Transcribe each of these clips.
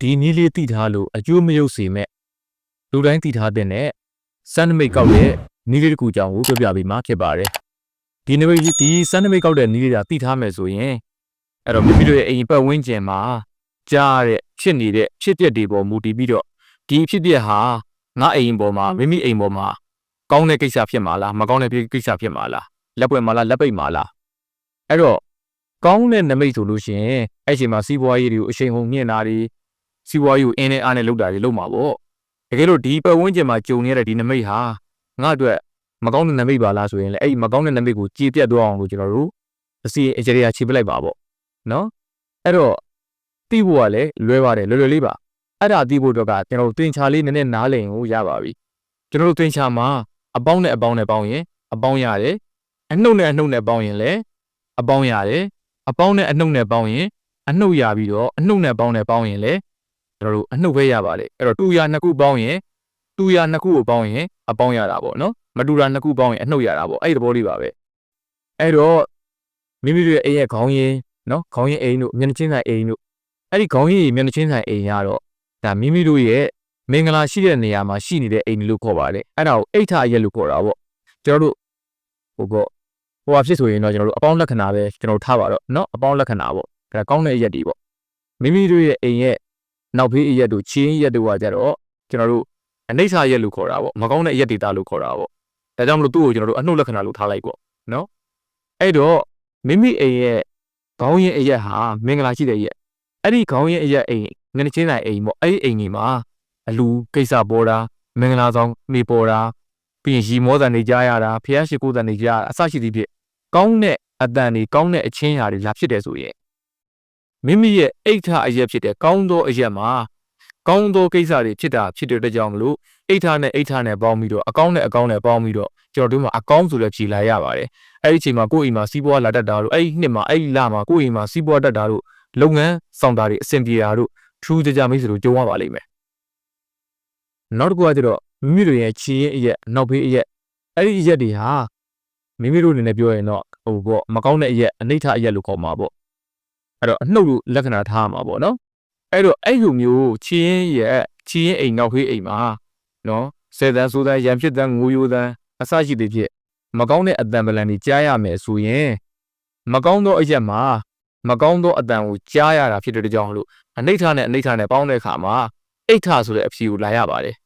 ဒီနည်းလေးသိထားလို့အကျိုးမရုပ်စေမဲ့လူတိုင်းသိထားတဲ့နဲ့စန္ဒမိတ်ကောက်တဲ့နည်းလေးတစ်ခုကြောင့်ကိုပြောပြပေးမှာဖြစ်ပါတယ်ဒီနမိတ်ဒီစန္ဒမိတ်ကောက်တဲ့နည်းလေးတာသိထားမယ်ဆိုရင်အဲ့တော့မိမိတို့ရဲ့အိမ်ပတ်ဝန်းကျင်မှာကြားရတဲ့ဖြစ်နေတဲ့ဖြစ်ပျက်တွေပေါ်မူတည်ပြီးတော့ဒီဖြစ်ပျက်ဟာငါအိမ်ပေါ်မှာမိမိအိမ်ပေါ်မှာကောင်းတဲ့ကိစ္စဖြစ်မှာလားမကောင်းတဲ့ကိစ္စဖြစ်မှာလားလက်ပွင့်မှာလားလက်ပိတ်မှာလားအဲ့တော့ကောင်းတဲ့နမိတ်ဆိုလို့ရှိရင်အဲ့ချိန်မှာစီးပွားရေးတွေကိုအချိန်ကုန်မြင့်တာတွေ စီးပွားရေးကိုအင်းနဲ့အားနဲ့လုပ်တာတွေလုပ်မှာပေါ့တကယ်လို့ဒီပတ်ဝန်းကျင်မှာကြုံနေတဲ့ဒီနမိတ်ဟာငါအတွက်မကောင်းတဲ့နမိတ်ပါလားဆိုရင်လည်းအဲ့ဒီမကောင်းတဲ့နမိတ်ကိုကြည်ပြတ်သွားအောင်လို့ကျွန်တော်တို့အစီအကြရခြေပလိုက်ပါပေါ့နော်အဲ့တော့သိဖို့ကလည်းလွဲပါတယ်လွယ်လွယ်လေးပါအဲ့ဒါသိဖို့တော့ကကျွန်တော်တို့တင်ချာလေးနည်းနည်းနားလည်ကိုရပါပြီကျွန်တော်တို့တင်ချာမှာအပေါင်းနဲ့အပေါင်းနဲ့ပေါင်းရင်အပေါင်းရတယ်အနှုတ်နဲ့အနှုတ်နဲ့ပေါင်းရင်လည်းအပေါင်းရတယ်အပေါင်းနဲ့အနှုတ်နဲ့ပေါင်းရင်အနှုတ်ရပြီးတော့အနှုတ်နဲ့ပေါင်းနဲ့ပေါင်းရင်လည်း ကျွန်တော်တို့အနှုတ်ပဲရပါတယ်အဲ့တော့တူရနှစ်ခုပေါင်းရင်တူရနှစ်ခုကိုပေါင်းရင်အပေါင်းရတာပေါ့နော်မတူတာနှစ်ခုပေါင်းရင်အနှုတ်ရတာပေါ့အဲ့ဒီသဘောလေးပါပဲအဲ့တော့မိမိတို့ရဲ့အိမ်ရဲ့ခေါင်းရင်းနော်ခေါင်းရင်းအိမ်တို့မျက်နှာချင်းဆိုင်အိမ်တို့အဲ့ဒီခေါင်းရင်းမျက်နှာချင်းဆိုင်အိမ်ရတော့ဒါမိမိတို့ရဲ့မင်္ဂလာရှိတဲ့နေရာမှာရှိနေတဲ့အိမ်လို့ခေါ်ပါတယ်အဲ့ဒါကိုအိဋ္ဌအရက်လို့ခေါ်တာပေါ့ကျွန်တော်တို့ဟိုပေါ့ဟိုဟာဖြစ်ဆိုရင်တော့ကျွန်တော်တို့အပေါင်းလက္ခဏာပဲကျွန်တော်တို့ထားပါတော့เนาะအပေါင်းလက္ခဏာပေါ့ဒါကောင်းတဲ့အရက်တွေပေါ့မိမိတို့ရဲ့အိမ်ရဲ့ နောက်ဘေးအရက်တို့ချင်းရက်တို့ကကြတော့ကျွန်တော်တို့အနိစ္စရက်လို့ခေါ်တာပေါ့မကောင်းတဲ့အရက်ဒေတာလို့ခေါ်တာပေါ့ဒါကြောင့်မလို့သူ့ကိုကျွန်တော်တို့အနှုတ်လက္ခဏာလို့ထားလိုက်ပေါ့နော်အဲ့တော့မိမိအိမ်ရဲ့ခေါင်းရင်းအရက်ဟာမင်္ဂလာရှိတဲ့ရက်အဲ့ဒီခေါင်းရင်းအရက်အိမ်ငနေချင်းတိုင်းအိမ်ပေါ့အဲ့ဒီအိမ်ကြီးမှာအလူကိစ္စပေါ်တာမင်္ဂလာဆောင်နေပေါ်တာပြီးရင်ရီမောတန်နေကြရတာဖျားရှိကိုတန်နေကြရတာအစရှိသည့်ဖြင့်ကောင်းတဲ့အတန်တွေကောင်းတဲ့အချင်းရာတွေလာဖြစ်တယ်ဆိုရင် မိမိရဲ့အိဋ္ဌအရက်ဖြစ်တဲ့ကောင်းသောအရက်မှာကောင်းသောကိစ္စတွေဖြစ်တာဖြစ်တဲ့အတွက်ကြောင့်မလို့အိဋ္ဌနဲ့အိဋ္ဌနဲ့ပေါင်းပြီးတော့အကောင်းနဲ့အကောင်းနဲ့ပေါင်းပြီးတော့ကျွန်တော်တို့မှာအကောင်းဆိုတဲ့ဖြေလာရပါတယ်အဲ့ဒီအချိန်မှာကိုယ့်အိမ်မှာစီးပွားလာတတ်တာတို့အဲ့ဒီနှစ်မှာအဲ့ဒီလမှာကိုယ့်အိမ်မှာစီးပွားတတ်တာတို့လုပ်ငန်းဆောင်တာတွေအဆင်ပြေတာတို့ထူးကြကြမိတ်ဆိုလို့ကြုံရပါလိမ့်မယ်နောက်တစ်ခုကကျတော့မိမိတို့ရဲ့ခြေရင်အရက်နောက်ဖေးအရက်အဲ့ဒီအရက်တွေဟာမိမိတို့အနေနဲ့ပြောရင်တော့ဟိုပေါ့မကောင်းတဲ့အရက်အနိဋ္ဌအရက်လို့ခေါ်မှာပေါ့ အဲ့တော့အနှုတ်လို့လက္ခဏာထားမှာပေါ့နော်အဲ့တော့အဲ့လိုမျိုးခြေရင်ရဲ့ခြေရင်အိမ်နောက်ဖေးအိမ်မှာနော်ဆယ်တန်းဆိုးတန်းရံဖြစ်တန်းငိုယိုတန်းအစရှိသည်ဖြင့်မကောင်းတဲ့အတန်ပလန်တွေကြားရမယ်ဆိုရင်မကောင်းသောအရက်မှာမကောင်းသောအတန်ကိုကြားရတာဖြစ်တဲ့ကြောင့်လို့အနိဋ္ဌနဲ့အနိဋ္ဌနဲ့ပေါင်းတဲ့အခါမှာအိဋ္ဌဆိုတဲ့အဖြေကိုလာရပါတယ်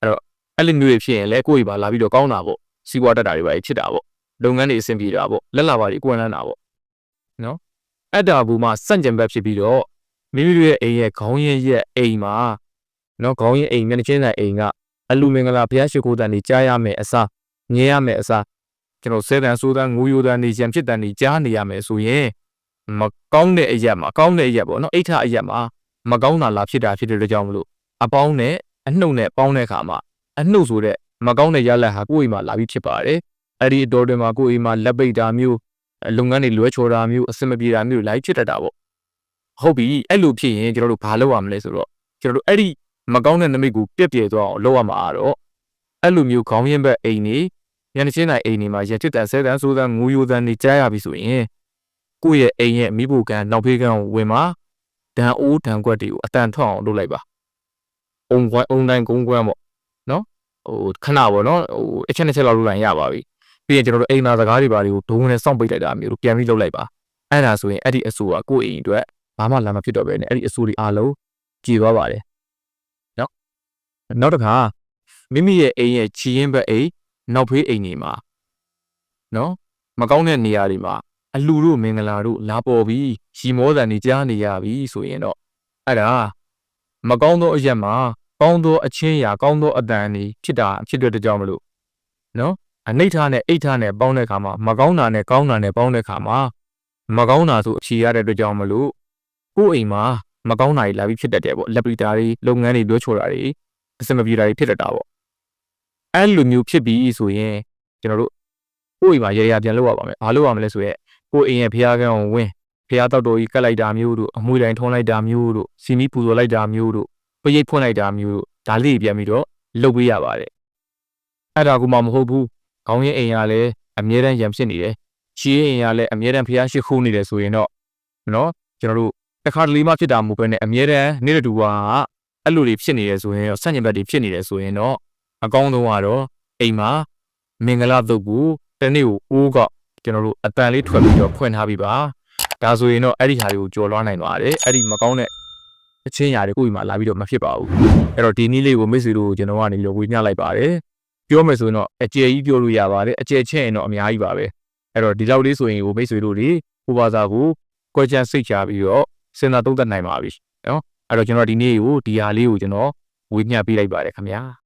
အဲ့တော့အဲ့လိုမျိုးဖြစ်ရင်လည်းကိုယ့်ဘာလာပြီးတော့ကောင်းတာပေါ့စီးပွားတက်တာတွေပါဖြစ်တာပေါ့လုပ်ငန်းတွေအဆင်ပြေတာပေါ့လက်လာပါတွေအကွန်လန်းတာပေါ့နော် အဲ့ဒါဘူးမှစန့်ကျင်ဘက်ဖြစ်ပြီးတော့မိမိတို့ရဲ့အိမ်ရဲ့ခေါင်းရင်းရဲ့အိမ်မှာနော်ခေါင်းရင်းအိမ်မျက်နှာချင်းဆိုင်အိမ်ကအလူမင်္ဂလာဘုရားရှိခိုးတန်တွေကြားရမယ်အစားငြင်းရမယ်အစားကျွန်တော်ဆဲတန်ဆိုးတန်ငိုယိုတန်နေရံဖြစ်တန်နေကြားနေရမယ်ဆိုရင်မကောင်းတဲ့အရက်မှာကောင်းတဲ့အရက်ပေါ့နော်အိဋ္ဌအရက်မှာမကောင်းတာလာဖြစ်တာဖြစ်တဲ့ကြောင့်မလို့အပေါင်းနဲ့အနှုတ်နဲ့ပေါင်းတဲ့အခါမှာအနှုတ်ဆိုတဲ့မကောင်းတဲ့ရလတ်ဟာကိုယ့်အိမ်မှာလာပြီးဖြစ်ပါတယ်အဲ့ဒီအတော်တွေမှာကိုယ့်အိမ်မှာလက်ပိတ်တာမျိုး လုပ်ငန်းတွေလွဲချော်တာမျိုးအဆင်မပြေတာမျိုးလိုက်ဖြစ်တတ်တာပေါ့ဟုတ်ပြီအဲ့လိုဖြစ်ရင်ကျွန်တော်တို့ဘာလုပ်ရမလဲဆိုတော့ကျွန်တော်တို့အဲ့ဒီမကောင်းတဲ့နမိတ်ကိုပြက်ပြဲသွားအောင်လုပ်ရမှာအားတော့အဲ့လိုမျိုးခေါင်းရင်းဘက်အိမ်နေရန်ချင်းနိုင်အိမ်နေမှာရန်ချစ်တန်ဆဲတန်ဆိုးတန်ငူယိုတန်နေကြားရပြီဆိုရင်ကိုယ့်ရဲ့အိမ်ရဲ့မိဖို့ကန်နောက်ဖေးကန်ကိုဝင်မှာဒန်အိုးဒန်ကွက်တွေကိုအတန်ထွက်အောင်လုပ်လိုက်ပါအုံကွိုင်းအုံတိုင်းကုန်းကွမ်းပေါ့နော်ဟိုခဏပေါ့နော်ဟိုအချက်နဲ့ချက်လောက်လုပ်လိုက်ရပါပြီ ပြီးရင်ကျွန်တော်တို့အိမ်သာစကားတွေပါတွေကိုဒုံနဲ့စောင့်ပိတ်လိုက်တာမျိုးတို့ပြန်ပြီးလုပ်လိုက်ပါအဲ့ဒါဆိုရင်အဲ့ဒီအဆူကကိုယ့်အိမ်အတွက်ဘာမှလာမဖြစ်တော့ဘဲနဲ့အဲ့ဒီအဆူတွေအားလုံးကြည်သွားပါတယ်နော်နောက်တစ်ခါမိမိရဲ့အိမ်ရဲ့ချီရင်ဘက်အိမ်နောက်ဖေးအိမ်တွေမှာနော်မကောင်းတဲ့နေရာတွေမှာအလှတို့မင်္ဂလာတို့လာပေါ်ပြီးရီမောတန်နေကြားနေရပြီဆိုရင်တော့အဲ့ဒါမကောင်းသောအရက်မှာကောင်းသောအချင်းရာကောင်းသောအတန်နေဖြစ်တာဖြစ်တဲ့ကြောင့်မလို့နော် အနိဋ္ဌနဲ့အိဋ္ဌနဲ့ပေါင်းတဲ့အခါမှာမကောင်းတာနဲ့ကောင်းတာနဲ့ပေါင်းတဲ့အခါမှာမကောင်းတာဆိုအဖြေရတဲ့အတွက်ကြောင့်မလို့ကိုယ့်အိမ်မှာမကောင်းတာတွေလာပြီးဖြစ်တတ်တယ်ပေါ့လက်ပလီတာတွေလုပ်ငန်းတွေလွှဲချော်တာတွေအစမပြေတာတွေဖြစ်တတ်တာပေါ့အဲ့လိုမျိုးဖြစ်ပြီးဆိုရင်ကျွန်တော်တို့ကိုယ့်အိမ်မှာရေရာပြန်လုပ်ရပါမယ်ဘာလုပ်ရမလဲဆိုရဲကိုအိမ်ရဲ့ဖျားကန်းကိုဝင်ဖျားတောက်တော်ကြီးကတ်လိုက်တာမျိုးတို့အမွှေးတိုင်းထုံးလိုက်တာမျိုးတို့စီမီပူဇော်လိုက်တာမျိုးတို့ပရိတ်ဖွင့်လိုက်တာမျိုးတို့ဒါလေးပြန်ပြီးတော့လုပ်ပေးရပါတယ်အဲ့ဒါကမှမဟုတ်ဘူး ခေါင်းရင်အိမ်ကလည်းအမြဲတမ်းရံဖြစ်နေတယ်ချီးအိမ်ကလည်းအမြဲတမ်းဖျားရှိခိုးနေတယ်ဆိုရင်တော့နော်ကျွန်တော်တို့ပတစ်ခါတလေမှဖြစ်တာမဟုတ်ဘဲနဲ့အမြဲတမ်းနေတဲ့တူကအဲ့လိုတွေဖြစ်နေရဆိုရင်ရောဆန့်ကျင်ဘက်တွေဖြစ်နေတယ်ဆိုရင်တော့အကောင်းဆုံးကတော့အိမ်မှာမင်္ဂလာတုပ်ကိုတစ်နေ့ကိုအိုးကကျွန်တော်တို့အတန်လေးထွက်ပြီးတော့ဖွင့်ထားပြီးပါဒါဆိုရင်တော့အဲ့ဒီဟာတွေကိုကြော်လွှားနိုင်သွားတယ်အဲ့ဒီမကောင်းတဲ့အချင်းရာတွေကိုယ့်အိမ်မှာလာပြီးတော့မဖြစ်ပါဘူးအဲ့တော့ဒီနည်းလေးကိုမိတ်ဆွေတို့ကျွန်တော်ကနေပြီးတော့ဝေမျှလိုက်ပါတယ် ပြောမယ်ဆိုရင်တော့အကျယ်ကြီးပြောလို့ရပါတယ်အကျယ်ချက်ရင်တော့အများကြီးပါပဲအဲ့တော့ဒီလောက်လေးဆိုရင်ကိုမိတ်ဆွေတို့တွေဟိုဘာသာကိုကွဲချမ်းစိတ်ချပြီးတော့စဉ်းစားသုံးသပ်နိုင်ပါပြီနော်အဲ့တော့ကျွန်တော်ဒီနေ့ကိုဒီဟာလေးကိုကျွန်တော်ဝေမျှပေးလိုက်ပါတယ်ခင်ဗျာ